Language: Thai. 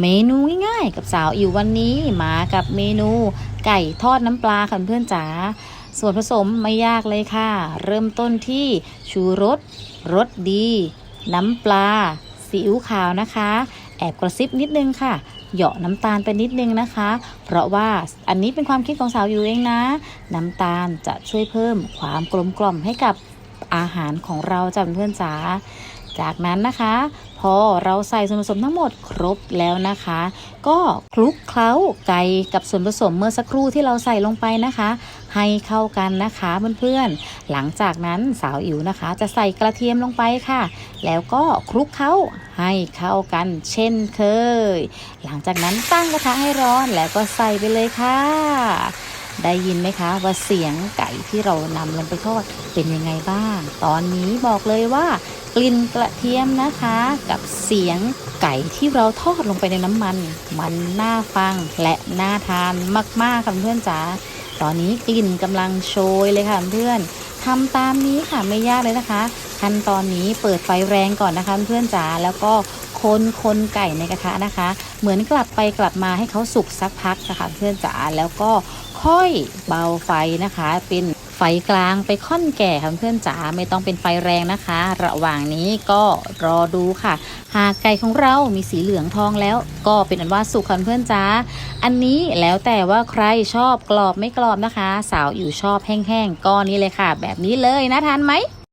เมนูง่ายๆ กับสาวอิววันนี้มากับเมนูไก่ทอดน้ำปลาค่ะเพื่อนจ๋าส่วนผสมไม่ยากเลยค่ะ เริ่มต้นที่ชูรสรสดี น้ำปลาซีอิ๊วขาวนะคะ แอบกระซิบนิดนึงค่ะ เหยาะน้ำตาลไปนิดนึงนะคะ เพราะว่าอันนี้เป็นความคิดของสาวอยู่เองนะ น้ำตาลจะช่วยเพิ่มความกลมกล่อมให้กับอาหารของเราจ้ะเพื่อนจ๋า จากนั้นนะคะ พอเราใส่ส่วนผสมทั้งหมดครบแล้วนะคะ ก็คลุกเคล้าไก่กับส่วนผสมเมื่อสักครู่ที่เราใส่ลงไปนะคะ ให้เข้ากันนะคะเพื่อนๆ หลังจากนั้นสาวอิ๋วนะคะ จะใส่กระเทียมลงไปค่ะ แล้วก็คลุกเคล้าให้เข้ากันเช่นเคย หลังจากนั้นตั้งกระทะให้ร้อนแล้วก็ใส่ไปเลยค่ะ ได้ยินไหมคะ ว่าเสียงไก่ที่เรานำลงไปทอดเป็นยังไงบ้าง ตอนนี้บอกเลยว่ากลิ่นกระเทียมนะคะ กับเสียงไก่ที่เราทอดลงไปในน้ำมัน มันน่าฟังและน่าทานมากๆค่ะเพื่อนจ๋าตอนนี้กลิ่นกำลังโชยเลยค่ะเพื่อนทำตามนี้ค่ะไม่ยากเลยนะคะ ขั้นตอนนี้เปิดไฟแรงก่อนนะคะเพื่อนจ๋าแล้วก็ คนคนไก่ในกระทะนะคะ เหมือนกลับไปกลับมาให้เขาสุกสักพักนะคะเพื่อนจ๋าแล้วก็ค่อยเบาไฟนะคะ เป็นไฟกลางไปค่อนแก่ค่ะเพื่อนจ๋าไม่ต้องเป็นไฟแรงนะคะ ระหว่างนี้ก็รอดูค่ะ หากไก่ของเรามีสีเหลืองทองแล้ว ก็เป็นอันว่าสุกค่ะเพื่อนจ๋าอันนี้แล้วแต่ว่าใครชอบกรอบไม่กรอบนะคะ สาวอยู่ชอบแห้งๆก็นี่เลยค่ะ แบบนี้เลยนะทานไหม